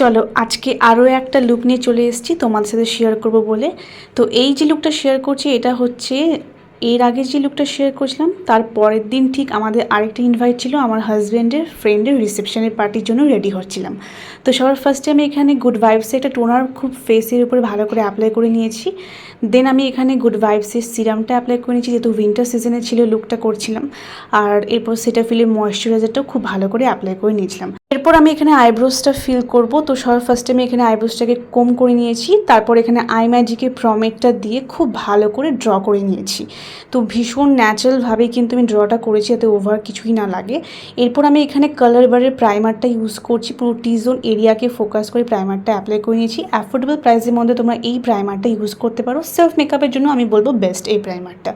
চলো আজকে আরও একটা লুক নিয়ে চলে এসেছি, তোমাদের সাথে শেয়ার করব বলে। তো এই যে লুকটা শেয়ার করছি, এটা হচ্ছে এর আগে যে লুকটা শেয়ার করছিলাম, তার পরের দিন ঠিক আমাদের আরেকটা ইনভাইট ছিল, আমার হাজব্যান্ডের ফ্রেন্ডের রিসেপশনের পার্টির জন্য রেডি হচ্ছিলাম। তো সবার ফার্স্টে আমি এখানে গুড ভাইবসে একটা টোনার খুব ফেসের উপরে ভালো করে অ্যাপ্লাই করে নিয়েছি। দেন আমি এখানে গুড ভাইবসের সিরামটা অ্যাপ্লাই করে নিয়েছি, যেহেতু উইন্টার সিজনে ছিল লুকটা করছিলাম। আর এরপর সেটা ফিলে ময়শ্চারাইজারটাও খুব ভালো করে অ্যাপ্লাই করে নিয়েছিলাম। এরপর আমি এখানে আইব্রোসটা ফিল করব। তো সবার ফার্স্টে আমি এখানে আইব্রোসটাকে কম করে নিয়েছি। তারপর এখানে আই ম্যাজিকের প্রমেটটা দিয়ে খুব ভালো করে ড্র করে নিয়েছি। তো ভীষণ ন্যাচারালভাবেই কিন্তু আমি ড্রটা করেছি যাতে ওভার কিছুই না লাগে। এরপর আমি এখানে কালার বারের প্রাইমারটা ইউজ করছি, পুরো টি জোন এরিয়াকে ফোকাস করে প্রাইমারটা অ্যাপ্লাই করে নিয়েছি। অ্যাফোর্ডেবল প্রাইসের মধ্যে তোমরা এই প্রাইমারটা ইউজ করতে পারো। সেলফ মেকআপের জন্য আমি বলব বেস্ট এই প্রাইমারটা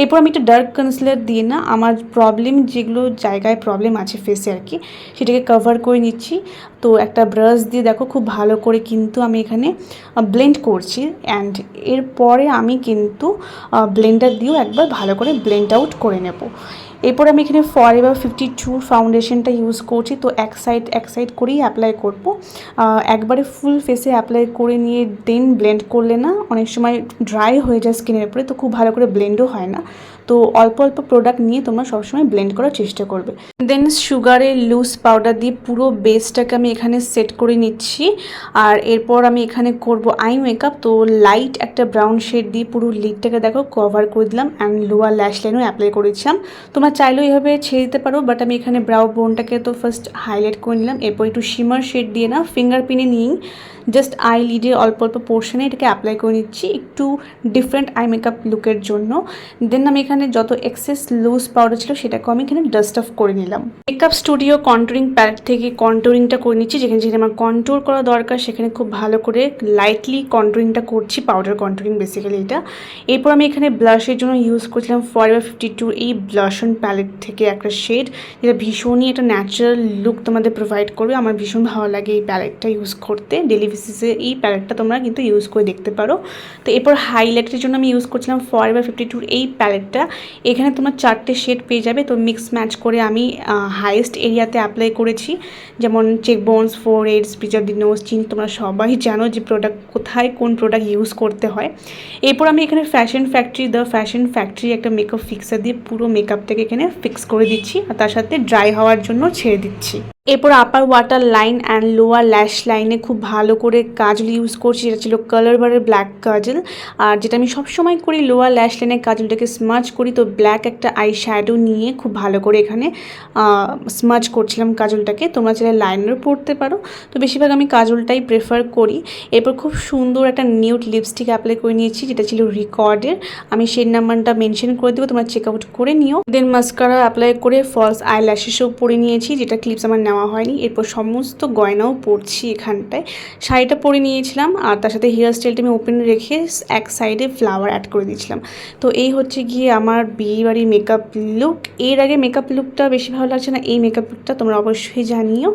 এরপর আমি একটা ডার্ক কনসিলার দিয়ে না, আমার প্রবলেম যেগুলো জায়গায় প্রবলেম আছে ফেসে আর কি, সেটাকে কভার করে নিচ্ছি। তো একটা ব্রাশ দিয়ে দেখো খুব ভালো করে কিন্তু আমি এখানে ব্লেন্ড করছি। অ্যান্ড এরপরে আমি কিন্তু ব্লেন্ডার দিয়েও একবার ভালো করে ব্লেন্ড আউট করে নেব। এরপর আমি এখানে ফর এভার ফিফটি টু ফাউন্ডেশনটা ইউজ করছি, তো এক সাইড এক সাইড করেই অ্যাপ্লাই করব। একবারে ফুল ফেসে অ্যাপ্লাই করে নিয়ে দেন ব্লেন্ড করলে না অনেক সময় ড্রাই হয়ে যায় স্কিনের উপরে, তো খুব ভালো করে ব্লেন্ডও হয় না। তো অল্প অল্প প্রোডাক্ট নিয়ে তোমরা সবসময় ব্লেন্ড করার চেষ্টা করবে। দেন সুগারের লুজ পাউডার দিয়ে পুরো বেসটাকে আমি এখানে সেট করে নিচ্ছি। আর এরপর আমি এখানে করব আই মেকআপ তো লাইট একটা ব্রাউন শেড দিয়ে পুরো লিডটাকে দেখো কভার করে দিলাম অ্যান্ড লোয়ার ল্যাশ লাইনও অ্যাপ্লাই করেছিলাম। তোমরা চাইলেও এইভাবে ছেড়ে দিতে পারো বাট আমি এখানে ব্রাউ বোনটাকে তো ফার্স্ট হাইলাইট করে নিলাম। এরপর একটু শিমার শেড দিয়ে না ফিঙ্গার পিনে নিয়েই জাস্ট আই লিডের অল্প অল্প পোর্শনে এটাকে অ্যাপ্লাই করে নিচ্ছি, একটু ডিফারেন্ট আই মেকআপ লুকের জন্য। দেন আমি এখানে যত এক্সেস লুজ পাউডার ছিল সেটাকে আমি এখানে ডাস্ট অফ করে নিলাম। মেকআপ স্টুডিও কন্ট্রোরিং প্যালেট থেকে কন্ট্রোরিংটা করে নিচ্ছি, যেখানে যেখানে আমার কন্ট্রোর করা দরকার, সেখানে খুব ভালো করে লাইটলি কন্ট্রোরিংটা করছি পাউডার কন্ট্রোরিং বেসিক্যালি এটা। এরপর আমি এখানে ব্লাশের জন্য ইউজ করছিলাম ফরএভার ফিফটি টু এই ব্লাশন প্যালেট থেকে একটা শেড যেটা ভীষণই একটা ন্যাচারাল লুক তোমাদের প্রোভাইড করবে। আমার ভীষণ ভালো লাগে এই প্যালেটটা ইউজ করতে। ডেলি বেসিসে এই প্যালেটটা তোমরা কিন্তু ইউজ করে দেখতে পারো। তো এরপর হাইলাইটের জন্য আমি ইউজ করছিলাম ফরএভার ফিফটি টুর এই প্যালেটটা এখানে তোমরা চারটে শেড পেয়ে যাবে। তো মিক্স ম্যাচ করে আমি হাইয়েস্ট এরিয়াতে অ্যাপ্লাই করেছি। যেমন চেক বোনস ফোর এইডস পিচার দি নোজ চিন তোমরা সবাই জানো যে প্রোডাক্ট কোথায় কোন প্রোডাক্ট ইউজ করতে হয়। এরপর আমি এখানে fashion factory the fashion factory একটা মেকআপ ফিক্সার দিয়ে পুরো মেকআপটাকে এখানে ফিক্স করে দিচ্ছি আর তার সাথে ড্রাই হওয়ার জন্য ছেড়ে দিচ্ছি। এরপর upper water line and lower lash লাইনে খুব ভালো করে কাজল ইউজ করছি, যেটা ছিল কালার বারের ব্ল্যাক কাজল। আর যেটা আমি সবসময় করি লোয়ার ল্যাশ লাইনে কাজলটাকে স্মাচ করি, তো ব্ল্যাক একটা আই শ্যাডো নিয়ে খুব ভালো করে এখানে স্মাচ করছিলাম কাজলটাকে। তোমরা চাইলে লাইনারও পড়তে পারো। তো বেশিরভাগ আমি কাজলটাই প্রেফার করি। এরপর খুব সুন্দর একটা নিউট লিপস্টিক অ্যাপ্লাই করে নিয়েছি, যেটা ছিল রিকর্ডের আমি সেই নাম্বারটা মেনশন করে দেবো, তোমরা চেক আউট করে নিও। দেন মাস্কারা অ্যাপ্লাই করে ফলস আই ল্যাশেসও পরে নিয়েছি, যেটা ক্লিপস আমার নেওয়া হয়নি। এরপর সমস্ত গয়নাও পরছি এখানটায়। শাড়িটা পরে নিয়েছিলাম আর তার সাথে হেয়ার স্টাইলটা আমি ওপেন রেখে এক সাইডে ফ্লাওয়ার অ্যাড করে দিয়েছিলাম। তো এই হচ্ছে গিয়ে আমার বিয়েবাড়ির মেকআপ লুক এর আগে মেকআপ লুকটা বেশি ভালো লাগছে না, এই মেকআপ লুকটা তোমরা অবশ্যই জানিও।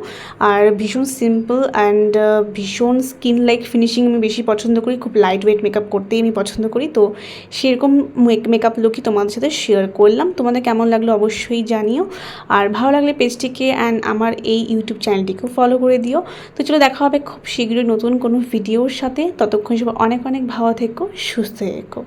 আর ভীষণ সিম্পল অ্যান্ড ভীষণ স্কিন লাইক ফিনিশিং আমি বেশি পছন্দ করি। খুব লাইট ওয়েট মেকআপ করতেই আমি পছন্দ করি। তো সেরকম মেকআপ লুকই তোমাদের সাথে শেয়ার করলাম। তোমাদের কেমন লাগল অবশ্যই জানিও। আর ভালো লাগলে পেজটিকে অ্যান্ড আমার এই ইউটিউব চ্যানেলটিকেও ফলো করে দিও। তো চলো দেখা হবে খুব শীঘ্রই নতুন কোনো ভিডিওর সাথে। ততক্ষণ সব অনেক অনেক ভালো থেকো, সুস্থ থেকো।